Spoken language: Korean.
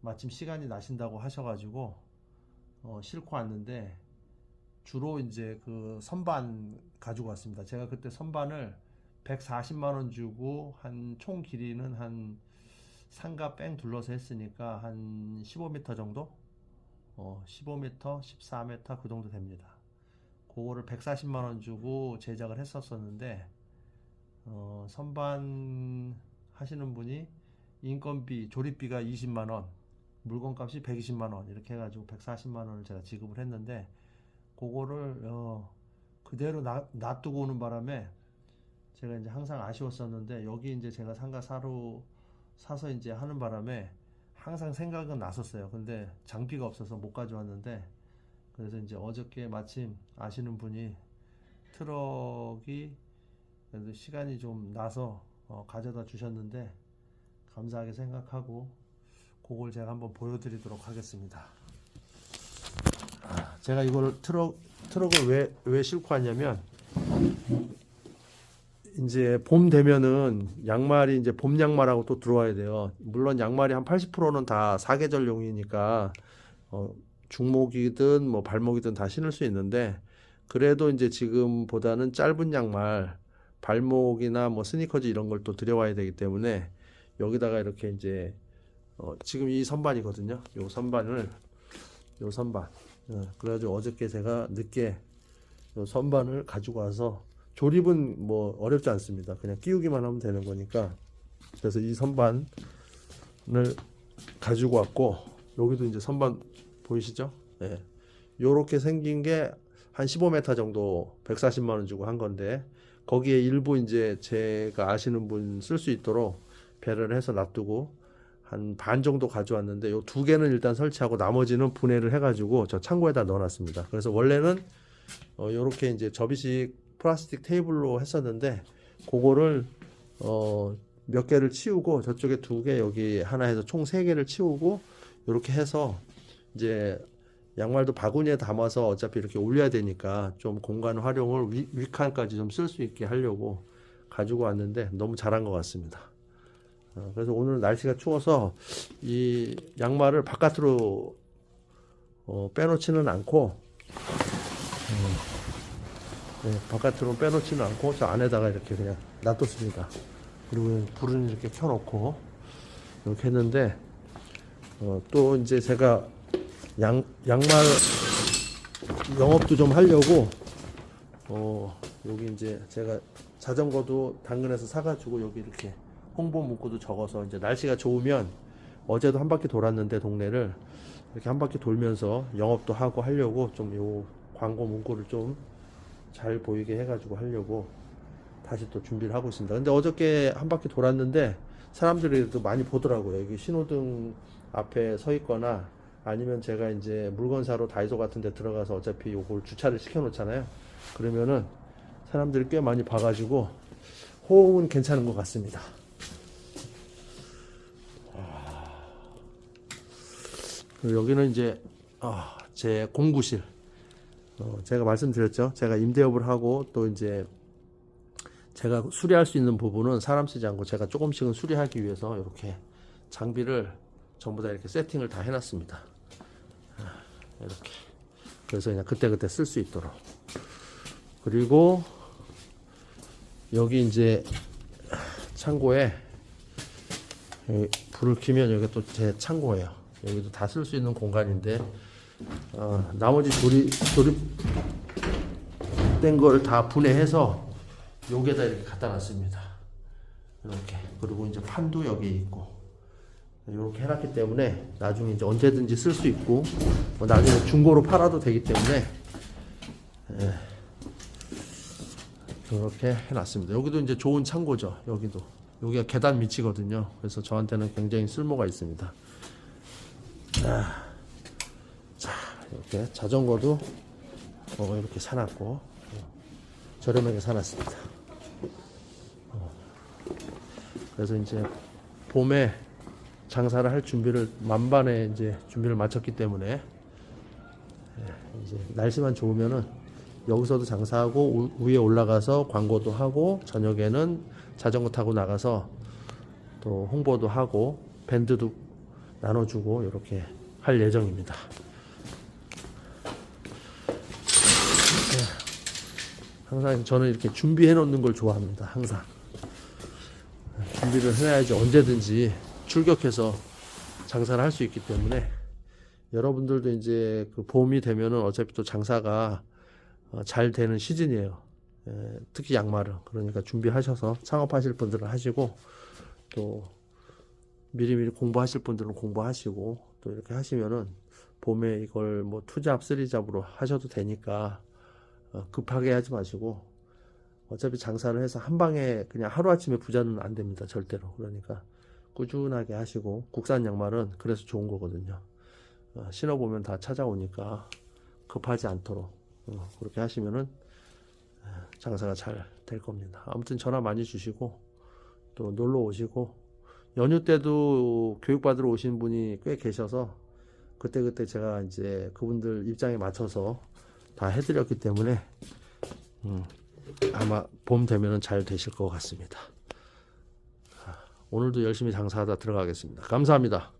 마침 시간이 나신다고 하셔가지고 어, 싣고 왔는데 주로 이제 그 선반 가지고 왔습니다. 제가 그때 선반을 140만 원 주고 한 총 길이는 한 상가 뺑 둘러서 했으니까 한 15m 정도? 어, 15m, 14m 그 정도 됩니다. 그거를 140만 원 주고 제작을 했었었는데 어, 선반 하시는 분이 인건비, 조립비가 20만 원, 물건값이 120만 원 이렇게 해가지고 140만 원을 제가 지급을 했는데 그거를 어, 그대로 놔, 놔두고 오는 바람에 제가 이제 항상 아쉬웠었는데 여기 이제 제가 상가 사로 사서 이제 하는 바람에 항상 생각은 났었어요. 근데 장비가 없어서 못 가져왔는데 그래서 이제 어저께 마침 아시는 분이 트럭이 그래도 시간이 좀 나서 어, 가져다 주셨는데 감사하게 생각하고 그걸 제가 한번 보여드리도록 하겠습니다. 아, 제가 이걸 트럭 트럭을 왜 왜 싣고 왔냐면 이제 봄 되면은 양말이 이제 봄 양말하고 또 들어와야 돼요. 물론 양말이 한 80%는 다 사계절용이니까 어, 중목이든 뭐 발목이든 다 신을 수 있는데 그래도 이제 지금보다는 짧은 양말 발목이나 뭐 스니커즈 이런 걸 또 들여와야 되기 때문에 여기다가 이렇게 이제 어, 지금 이 선반이거든요. 요 선반을 요 선반. 어, 그래가지고 어저께 제가 늦게 요 선반을 가지고 와서 조립은 뭐 어렵지 않습니다. 그냥 끼우기만 하면 되는 거니까. 그래서 이 선반을 가지고 왔고 여기도 이제 선반 보이시죠? 예. 요렇게 생긴 게 한 15m 정도 140만 원 주고 한 건데 거기에 일부 이제 제가 아시는 분 쓸 수 있도록 배를 해서 놔두고 한 반 정도 가져왔는데 요 두 개는 일단 설치하고 나머지는 분해를 해가지고 저 창고에다 넣어놨습니다. 그래서 원래는 어 요렇게 이제 접이식 플라스틱 테이블로 했었는데 그거를 어 몇 개를 치우고 저쪽에 두 개 여기 하나 해서 총 세 개를 치우고 이렇게 해서 이제 양말도 바구니에 담아서 어차피 이렇게 올려야 되니까 좀 공간 활용을 위, 위칸까지 좀 쓸 수 있게 하려고 가지고 왔는데 너무 잘한 것 같습니다. 어, 그래서 오늘 날씨가 추워서 이 양말을 바깥으로 어, 빼놓지는 않고 네, 바깥으로 빼놓지는 않고 저 안에다가 이렇게 그냥 놔뒀습니다. 그리고 불은 이렇게 켜놓고 이렇게 했는데 어, 또 이제 제가 양 양말 영업도 좀 하려고 어 여기 이제 제가 자전거도 당근에서 사가지고 여기 이렇게 홍보 문구도 적어서 이제 날씨가 좋으면 어제도 한 바퀴 돌았는데 동네를 이렇게 한 바퀴 돌면서 영업도 하고 하려고 좀 요 광고 문구를 좀 잘 보이게 해가지고 하려고 다시 또 준비를 하고 있습니다. 근데 어저께 한 바퀴 돌았는데 사람들이 또 많이 보더라고요. 여기 신호등 앞에 서 있거나 아니면 제가 이제 물건 사러 다이소 같은 데 들어가서 어차피 요걸 주차를 시켜 놓잖아요. 그러면은 사람들이 꽤 많이 봐가지고 호응은 괜찮은 것 같습니다. 그리고 여기는 이제 아, 제 공구실. 어, 제가 말씀드렸죠. 제가 임대업을 하고 또 이제 제가 수리할 수 있는 부분은 사람 쓰지 않고 제가 조금씩은 수리하기 위해서 이렇게 장비를 전부 다 이렇게 세팅을 다 해놨습니다. 아, 이렇게. 그래서 그냥 그때그때 쓸 수 있도록. 그리고 여기 이제 창고에 불을 켜면 여기 또 제 창고예요. 여기도 다 쓸 수 있는 공간인데 어, 나머지 조립 조립된 걸다 분해해서 여기에다 이렇게 갖다 놨습니다. 이렇게 그리고 이제 판도 여기 있고 이렇게 해놨기 때문에 나중에 이제 언제든지 쓸 수 있고 뭐 나중에 중고로 팔아도 되기 때문에 예, 이렇게 해놨습니다. 여기도 이제 좋은 창고죠. 여기도 여기가 계단 밑이거든요. 그래서 저한테는 굉장히 쓸모가 있습니다. 자, 자 이렇게 자전거도 어, 이렇게 사놨고 어, 저렴하게 사놨습니다. 어, 그래서 이제 봄에 장사를 할 준비를 만반에 이제 준비를 마쳤기 때문에 예, 이제 날씨만 좋으면은 여기서도 장사하고 우- 위에 올라가서 광고도 하고 저녁에는 자전거 타고 나가서 또 홍보도 하고 밴드도 나눠주고 이렇게 할 예정입니다. 네. 항상 저는 이렇게 준비해 놓는 걸 좋아합니다. 항상 준비를 해야지 언제든지 출격해서 장사를 할 수 있기 때문에 여러분들도 이제 그 봄이 되면은 어차피 또 장사가 어, 잘 되는 시즌이에요. 에, 특히 양말은 그러니까 준비하셔서 창업하실 분들은 하시고 또 미리미리 공부하실 분들은 공부하시고 또 이렇게 하시면은 봄에 이걸 뭐 투잡 쓰리잡으로 하셔도 되니까 어, 급하게 하지 마시고 어차피 장사를 해서 한 방에 그냥 하루아침에 부자는 안 됩니다 절대로. 그러니까 꾸준하게 하시고 국산 양말은 그래서 좋은 거거든요. 어, 신어보면 다 찾아오니까 급하지 않도록 어, 그렇게 하시면은 어, 장사가 잘 될 겁니다. 아무튼 전화 많이 주시고 또 놀러 오시고 연휴 때도 교육받으러 오신 분이 꽤 계셔서 그때 그때 제가 이제 그분들 입장에 맞춰서 다 해드렸기 때문에 음, 아마 봄 되면은 잘 되실 것 같습니다. 아, 오늘도 열심히 장사하다 들어가겠습니다. 감사합니다.